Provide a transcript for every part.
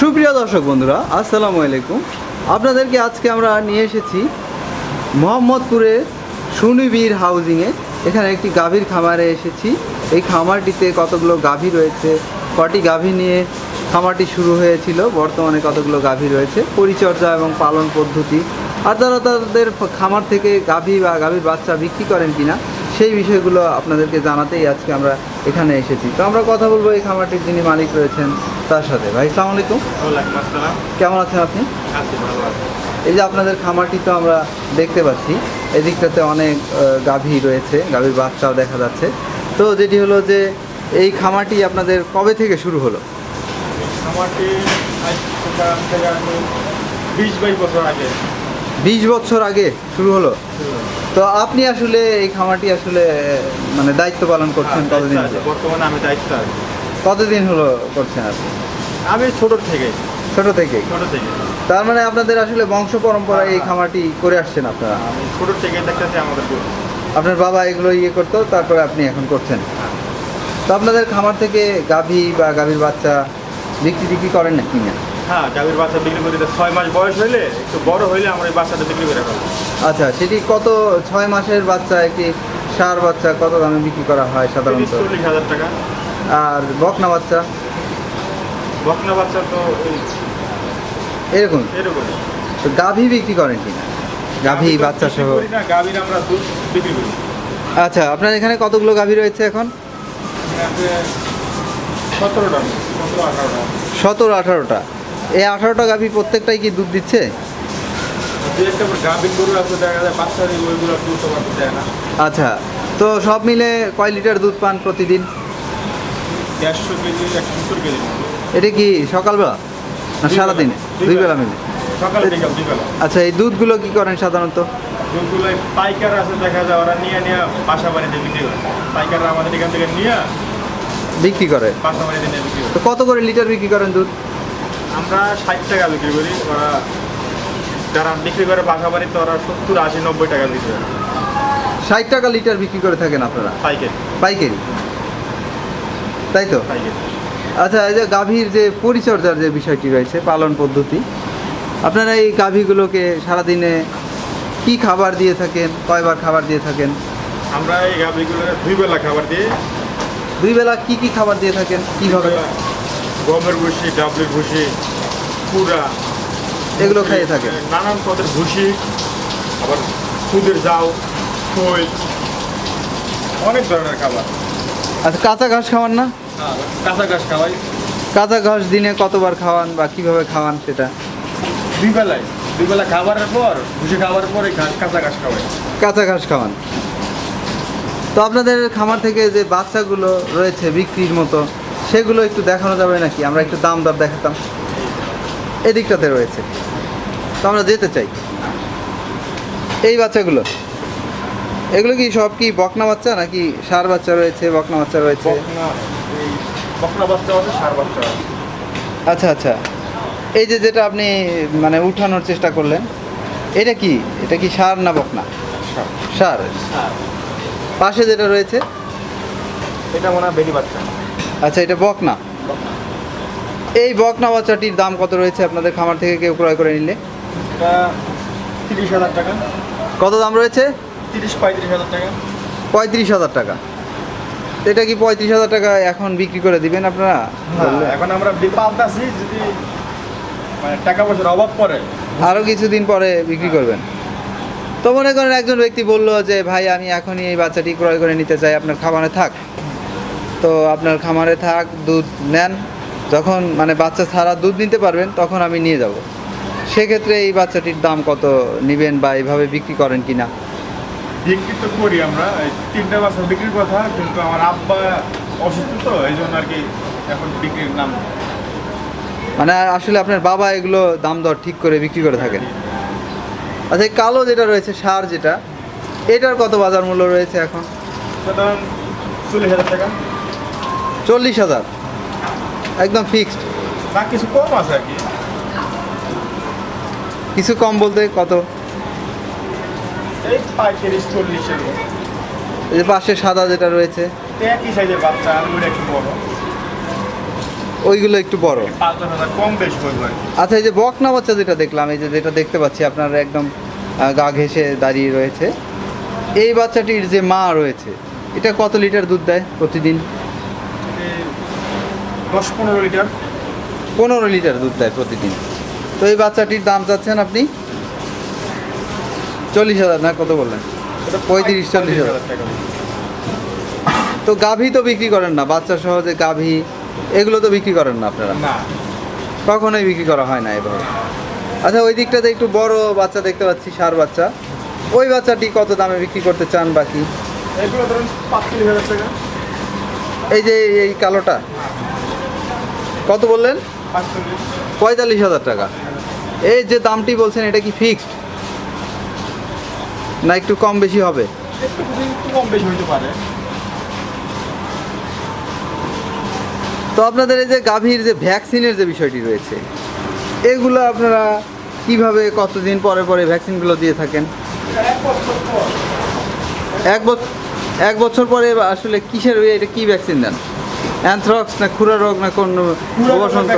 সুপ্রিয় দর্শক বন্ধুরা, আসসালামু আলাইকুম। আপনাদেরকে আজকে আমরা নিয়ে এসেছি মোহাম্মদপুরের সুনিবির হাউজিংয়ে। এখানে একটি গাভীর খামারে এসেছি। এই খামারটিতে কতগুলো গাভী রয়েছে? কটি গাভী নিয়ে খামারটি শুরু হয়েছিল? বর্তমানে কতগুলো গাভী রয়েছে? পরিচর্যা এবং পালন পদ্ধতি। আর তারা তাদের খামার থেকে গাভী বা গাভীর বাচ্চা বিক্রি করেন কিনা, সেই বিষয়গুলো আপনাদেরকে জানাতেই আজকে আমরা এখানে এসেছি। তো আমরা কথা বলব এই খামারটির যিনি মালিক রয়েছেন তার সাথে। ভাই সালাম আলাইকুম। কেমন আছেন আপনি? এই যে আপনাদের খামারটি তো আমরা দেখতে পাচ্ছি এদিকটাতে অনেক গাভী রয়েছে গাভীর বাচ্চাও দেখা যাচ্ছে। তো যেটি হলো যে এই খামারটি আপনাদের কবে থেকে শুরু হলো? আমি বিশ বাইশ বছর আগে। বিশ বছর আগে শুরু হলো? তো আপনি আসলে এই খামারটি আসলে মানে দায়িত্ব পালন করছেন হ্যাঁ, কতদিন বর্তমানে আমি দায়িত্ব আছি। কতদিন হলো করছেন আপনি? আমি ছোট থেকে। ছোট থেকে? ছোট থেকে। তার মানে আপনাদের আসলে বংশ পরম্পরায় এই খামারটি করে আসছেন আপনারা? আমি ছোট থেকে দেখতেছি আমাদের আপনার বাবা এগুলো ইয়ে করতো তারপরে আপনি এখন করছেন। তো আপনাদের খামার থেকে গাভী বা গাভীর বাচ্চা বিক্রি টিক্রি করেন না? কিনা হ্যাঁ গাভীর বাচ্চা বিক্রি করে ছয় মাস বয়স হইলে একটু বড় হইলে আমরা এই বাচ্চাটা বিক্রি করে খাব আচ্ছা সেটি কত ছয় মাসের বাচ্চা একটি সার বাচ্চা কত দামে বিক্রি করা হয় সাধারণত? চল্লিশ হাজার টাকা। আর বকনা বাচ্চা? বকনা বাচ্চা তো এরকম? এরকম। তো গাভী বিক্রি করেন কিনা গাভী বাচ্চা সহ। না গাভীর আমরা দুধ বিক্রি করি। আচ্ছা আপনার এখানে কতগুলো গাভী রয়েছে এখন? সতেরোটা সতেরো আঠারোটা। এই আঠারোটা গাভী প্রত্যেকটাই কি দুধ দিচ্ছে? আচ্ছা তো সব মিলে কয় লিটার দুধ পান প্রতিদিন? দেড়শো কেজি একশো সত্তর কেজি। এটা কি সকালবেলা না সারাদিন? দুই বেলা। বেলা মিলে? সকালে বিকাল দুই বেলা আচ্ছা এই দুধগুলো কি করেন সাধারণত? দুধগুলো পাইকার আছে দেখা যায় ওরা নিয়ে নিয়ে বাসা বাড়িতে বিক্রি করে। পাইকাররা আমাদের এখান থেকে নিয়ে বিক্রি করে? বাসা বাড়িতে নিয়ে বিক্রি করে। তো কত করে লিটার বিক্রি করেন দুধ? আমরা ষাট টাকা বিক্রি করি ওরা যারা বিক্রি করে বাসা বাড়িতে ওরা সত্তর আশি নব্বই টাকা বিক্রি করে। ষাট টাকা লিটার বিক্রি করে থাকেন আপনারা? পাইকারি। পাইকারি? তাই তো? আচ্ছা এই যে গাভীর যে পরিচর্যার যে বিষয়টি রয়েছে পালন পদ্ধতি আপনারা এই গাভীগুলোকে সারাদিনে কি খাবার দিয়ে থাকেন? কয়বার খাবার দিয়ে থাকেন? আমরা এই গাভীগুলো দুই বেলা খাবার দিয়ে দুই বেলা কি কি খাবার দিয়ে থাকেন? কীভাবে? গমের ভুসি ডাবলির ভুসি কুড়া এগুলো খাইয়ে থাকে নানান পদের ভুসি আবার খুদের যাও খই অনেক ধরনের খাবার। আচ্ছা কাঁচা ঘাস খাওয়ান না? কাঁচা ঘাস খাওয়াই। কাঁচা ঘাস দিনে কতবার খাওয়ান বা কীভাবে খাওয়ান সেটা? দুই বেলায় দুই বেলা খাবারের পর ভুসি খাবারের পরে ঘাস কাঁচা ঘাস খাওয়াই। কাঁচা ঘাস খাওয়ান। তো আপনাদের খামার থেকে যে বাচ্চাগুলো রয়েছে বিক্রির মতো সেগুলো একটু দেখানো যাবে নাকি? আমরা একটু দাম দর দেখাতাম। এদিকটাতে রয়েছে। তো আমরা যেতে চাই। এই বাচ্চাগুলো এগুলো কি সব কি বকনা বাচ্চা নাকি সার বাচ্চা রয়েছে বকনা বাচ্চা রয়েছে? বকনা বাচ্চা আছে সার বাচ্চা আছে। আচ্ছা আচ্ছা। এই যে যেটা আপনি মানে উঠানোর চেষ্টা করলেন এটা কি? এটা কি সার না বকনা? সার পাশে যেটা রয়েছে? এটা মনে হয় বেলি বাচ্চা। আচ্ছা এটা বকনা। এই বকনা বাচ্চাটির দাম কত রয়েছে আপনাদের খামার থেকে কেউ ক্রয় করে নিলে? এটা তিরিশ হাজার টাকা। কত দাম রয়েছে? তিরিশ পঁয়ত্রিশ হাজার টাকা। পঁয়ত্রিশ হাজার টাকা। এটা কি পঁয়ত্রিশ হাজার টাকা এখন বিক্রি করে দিবেন আপনারা? এখন আমরা পাল্টাছি যদি মানে টাকা পয়সার অভাব পড়ে। আরও কিছুদিন পরে বিক্রি করবেন। তো মনে করেন একজন ব্যক্তি বলল যে ভাই আমি এখনই এই বাচ্চাটি ক্রয় করে নিতে চাই আপনার খামারে থাক। তো আপনার খামারে থাক দুধ নেন। যখন মানে বাচ্চা ছাড়া দুধ নিতে পারবেন তখন আমি নিয়ে যাব। সেক্ষেত্রে এই বাচ্চাটির দাম কত নেবেন বা এইভাবে বিক্রি করেন কি না বিক্রি তো করি আমরা। এই তিনটা বাচ্চা বিক্রির কথা কিন্তু আমার আব্বা অসুস্থ তো এই জন্য আর কি এখন বিক্রির নাম। মানে আসলে আপনার বাবা এগুলো দাম দর ঠিক করে বিক্রি করে থাকেন? আচ্ছা এই কালো যেটা রয়েছে সার যেটা এটার কত বাজার মূল্য রয়েছে এখন? চল্লিশ হাজার টাকা। চল্লিশ হাজার? একদম ফিক্সড না কিছু কম আছে আর কি। কিছু কম বলতে কত? এই পঁয়ত্রিশ চল্লিশের এই পাশে সাদা যেটা রয়েছে। একই সাইজের বাচ্চা আর ওইটা একটু বড়। ওইগুলো একটু বড়। কম বেশি। আচ্ছা এই যে বকনা বাচ্চা যেটা দেখলাম এই যে যেটা দেখতে পাচ্ছি আপনার একদম গা ঘেঁষে দাঁড়িয়ে রয়েছে। এই বাচ্চাটির যে মা রয়েছে এটা কত লিটার দুধ দেয় প্রতিদিন? দশ পনেরো লিটার। পনেরো লিটার দুধ দেয় প্রতিদিন। তো এই বাচ্চাটির দাম চাচ্ছেন আপনি? চল্লিশ হাজার না কত বললেন? পঁয়ত্রিশ চল্লিশ হাজার। টাকা তো গাভী তো বিক্রি করেন না বাচ্চা সহ যে গাভী এগুলো তো বিক্রি করেন না আপনারা? কখনোই বিক্রি করা হয় না এভাবে। আচ্ছা ওই দিকটাতে একটু বড় বাচ্চা দেখতে পাচ্ছি সার বাচ্চা। ওই বাচ্চাটি কত দামে বিক্রি করতে চান বাকি? এগুলো ধরুন পাঁচচল্লিশ হাজার টাকা। এই যে এই কালোটা? কত বললেন? পঁয়তাল্লিশ হাজার টাকা। এই যে দামটি বলছেন এটা কি ফিক্সড না একটু কম বেশি হবে? একটু কম বেশি হইতে পারে তো আপনাদের এই যে গাভীর যে ভ্যাকসিনের যে বিষয়টি রয়েছে এগুলো আপনারা কীভাবে কতদিন পরে পরে ভ্যাকসিনগুলো দিয়ে থাকেন? এক বছর পর এক বছর পরে আসলে কিসের এটা কি ভ্যাকসিন দেন? অ্যানথ্রক্স না খুরা রোগ না কোন বসন্ত?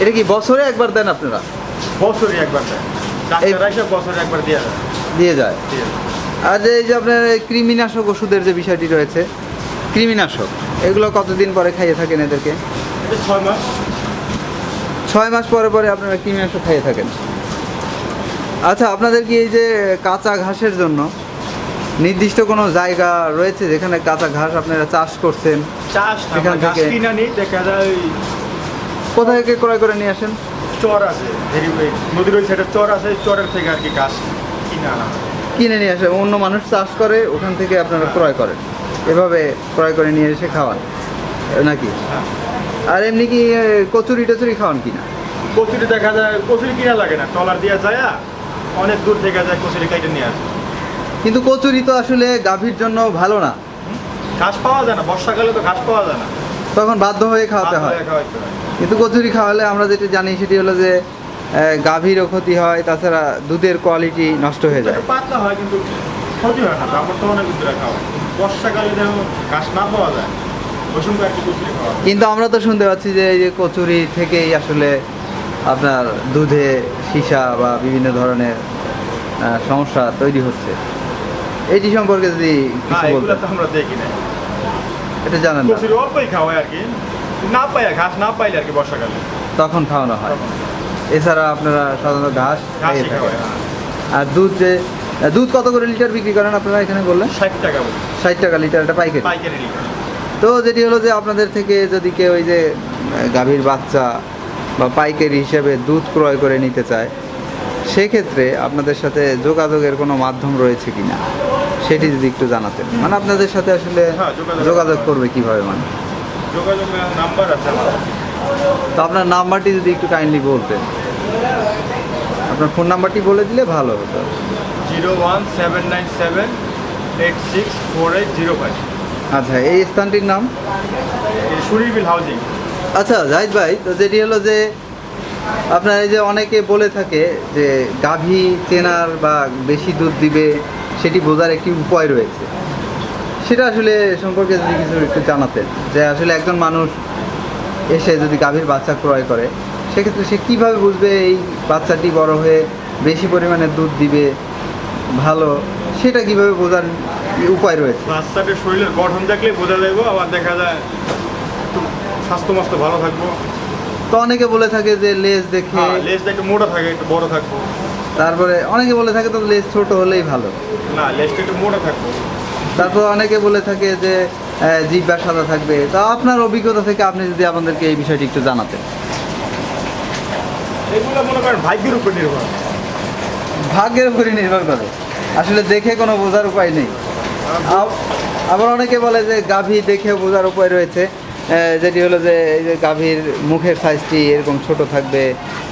এটা কি বছরে একবার দেন আপনারা? বছরে একবার দেয়। দিয়ে যায়। আর এই যে আপনার কৃমিনাশক ওষুধের যে বিষয়টি রয়েছে কৃমিনাশক এগুলো কতদিন পরে খাইয়ে থাকেন এদেরকে? ছয় মাস। ছয় মাস পরে পরে আপনারা কৃমিনাশক খাইয়ে থাকেন। আচ্ছা আপনাদের কি এই যে কাঁচা ঘাসের জন্য নির্দিষ্ট কোনো জায়গা রয়েছে যেখানে কাঁচা ঘাস আপনারা চাষ করছেন? চাষ এখান থেকে- কোথায় থেকে ক্রয় করে নিয়ে আসেন? চর আছে ভেরি ওই নদীর ওই সাইডে চর আছে চরের থেকে আর কি ঘাস কিনে আনা কিনে নিয়ে আসে অন্য মানুষ চাষ করে ওখান থেকে আপনারা ক্রয় করেন। এভাবে ক্রয় করে নিয়ে এসে খাওয়ান নাকি? হ্যাঁ। আর এমনি কি কচুরি টচুরি খাওয়ান কিনা কচুরি দেখা যায় কচুরি কিনা লাগে না টলার দিয়ে যায় অনেক দূর থেকে যায় কচুরি কাইটে নিয়ে আসে। কিন্তু কচুরি তো আসলে গাভীর জন্য ভালো না। ঘাস পাওয়া যায় না বর্ষাকালে তো ঘাস পাওয়া যায় না। তখন বাধ্য হয়ে খাওয়াতে হয়। হয়ে হয়। কিন্তু কচুরি খাওয়ালে আমরা যেটা জানি সেটি হলো যে গাভীরও ক্ষতি হয় তাছাড়া দুধের কোয়ালিটি নষ্ট হয়ে যায়। পাতলা হয় কিন্তু ক্ষতি হয় না হয়। বর্ষাকালে যেন ঘাস না পাওয়া যায় কিন্তু আমরা তো শুনতে পাচ্ছি যে এই যে কচুরি থেকেই আসলে আপনার দুধে সীসা বা বিভিন্ন ধরনের সমস্যা তৈরি হচ্ছে। এটি সম্পর্কে যদি কিছু এগুলো বলতেন। তো আমরা দেখি না এটা জানেন না। অল্পই আর কি। না পাই ঘাস না পাইলে আর কি বর্ষাকালে। তখন খাওয়ানো হয়। এছাড়া আপনারা সাধারণত ঘাস ঘাসই থাকেন। আর দুধ যে দুধ কত করে লিটার বিক্রি করেন আপনারা এখানে বললেন? ষাট টাকা ষাট টাকা লিটার এটা পাইকারি। পাইকারি লিটার। তো যেটি হলো যে আপনাদের থেকে যদি কেউ ওই যে গাভীর বাচ্চা বা পাইকারি হিসেবে দুধ ক্রয় করে নিতে চায় সেক্ষেত্রে আপনাদের সাথে যোগাযোগের কোনো মাধ্যম রয়েছে কি না সেটি যদি একটু জানাতেন। মানে আপনাদের সাথে আসলে হ্যাঁ, যোগাযোগ করবে কীভাবে মানে? যোগাযোগ নাম্বার আছে তো আপনার নাম্বারটি যদি একটু কাইন্ডলি বলতেন। আপনার ফোন নাম্বারটি বলে দিলে ভালো হতো। Zero one seven nine seven eight six four eight zero five. আচ্ছা এই স্থানটির নাম? সুরিবিল হাউজিং। আচ্ছা জাহিদ ভাই তো যেটি হলো যে আপনার এই যে অনেকে বলে থাকে যে গাভী চেনার বা বেশি দুধ দিবে সেটি বোঝার একটি উপায় রয়েছে। সেটা আসলে সম্পর্কে যদি কিছু একটু জানাতেন যে আসলে একজন মানুষ এসে যদি গাভীর বাচ্চা ক্রয় করে সেক্ষেত্রে সে কীভাবে বুঝবে এই বাচ্চাটি বড় হয়ে বেশি পরিমাণে দুধ দিবে ভালো সেটা কীভাবে বোঝার উপায় রয়েছে? বাচ্চাটির শরীরের গঠন দেখলে বোঝা যাইব আবার দেখা যায় স্বাস্থ্য মাস্ত ভালো থাকব। তো অনেকে বলে থাকে যে লেজ দেখে হ্যাঁ লেজটা একটু মোটা থাকে একটু বড় থাকব। তারপরে অনেকে বলে থাকে তো লেজ ছোট হলেই ভালো। না লেজটা একটু মোটা থাকব। তারপর অনেকে বলে থাকে যে জিহ্বা সাদা থাকবে। তা আপনার অভিজ্ঞতা থেকে আপনি যদি আমাদেরকে এই বিষয়টি একটু জানাতেন। এগুলো মনে করেন ভাগ্যের উপর নির্ভর। ভাগ্যের উপরই নির্ভর করে। আসলে দেখে কোনো বোঝার উপায় নেই। আবার অনেকে বলে যে গাভী দেখে বোঝার উপায় রয়েছে। যেটি হলো যে এই যে গাভীর মুখের সাইজটি এরকম ছোট থাকবে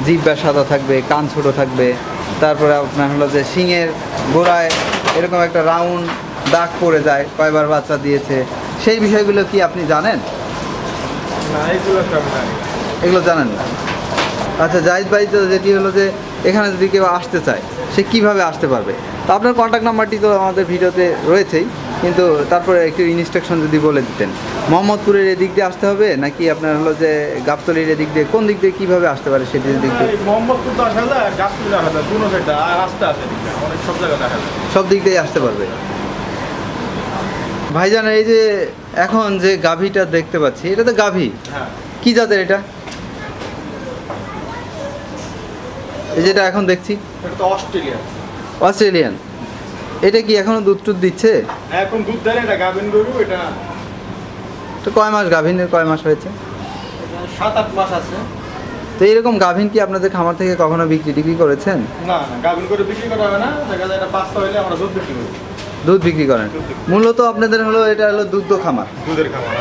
জিহ্বা সাদা থাকবে কান ছোট থাকবে। তারপরে আপনার হলো যে শিঙের গোড়ায় এরকম একটা রাউন্ড দাগ পড়ে যায় কয়বার বাচ্চা দিয়েছে সেই বিষয়গুলো কি আপনি জানেন? এগুলো জানেন না? আচ্ছা জাহিদ ভাই তো যেটি হলো যে এখানে যদি কেউ আসতে চায় সে কীভাবে আসতে পারবে? তো আপনার কন্ট্যাক্ট নাম্বারটি তো আমাদের ভিডিওতে রয়েছেই কিন্তু তারপরে একটু ইনস্ট্রাকশন যদি বলে দিতেন। মোহাম্মদপুরের এদিক দিয়ে আসতে হবে নাকি আপনার হলো যে গাবতলির এদিক দিয়ে কোন দিক দিয়ে কীভাবে আসতে পারে সেটি দিক দিয়ে মোহাম্মদপুর তো আসা যায় গাছপুর আসা যায় আর রাস্তা আছে অনেক সব জায়গায় দেখা যায়। সব দিক দিয়ে আসতে পারবে? ভাইজান এই যে এখন যে গাভীটা দেখতে পাচ্ছি এটা তো গাভী? হ্যাঁ। কি জাতের এটা? এই যেটা এখন দেখছি। এটা তো অস্ট্রেলিয়া অস্ট্রেলিয়ান। এটা কি এখনও দুধ টুধ দিচ্ছে? এখন দুধ দেয় এটা গাভিন গরু এটা তো কয় মাস গাভীনের কয় মাস হয়েছে? সাত আট মাস আছে। তো এইরকম গাভীন কি আপনাদের খামার থেকে কখনো বিক্রি টিক্রি করেছেন? না না গাভিন করে বিক্রি করা হবে না দেখা যায় এটা পাঁচটা হইলে আমরা দুধ বিক্রি করি। দুধ বিক্রি করেন। মূলত আপনাদের হলো এটা হলো দুগ্ধ খামার। দুধের খাবার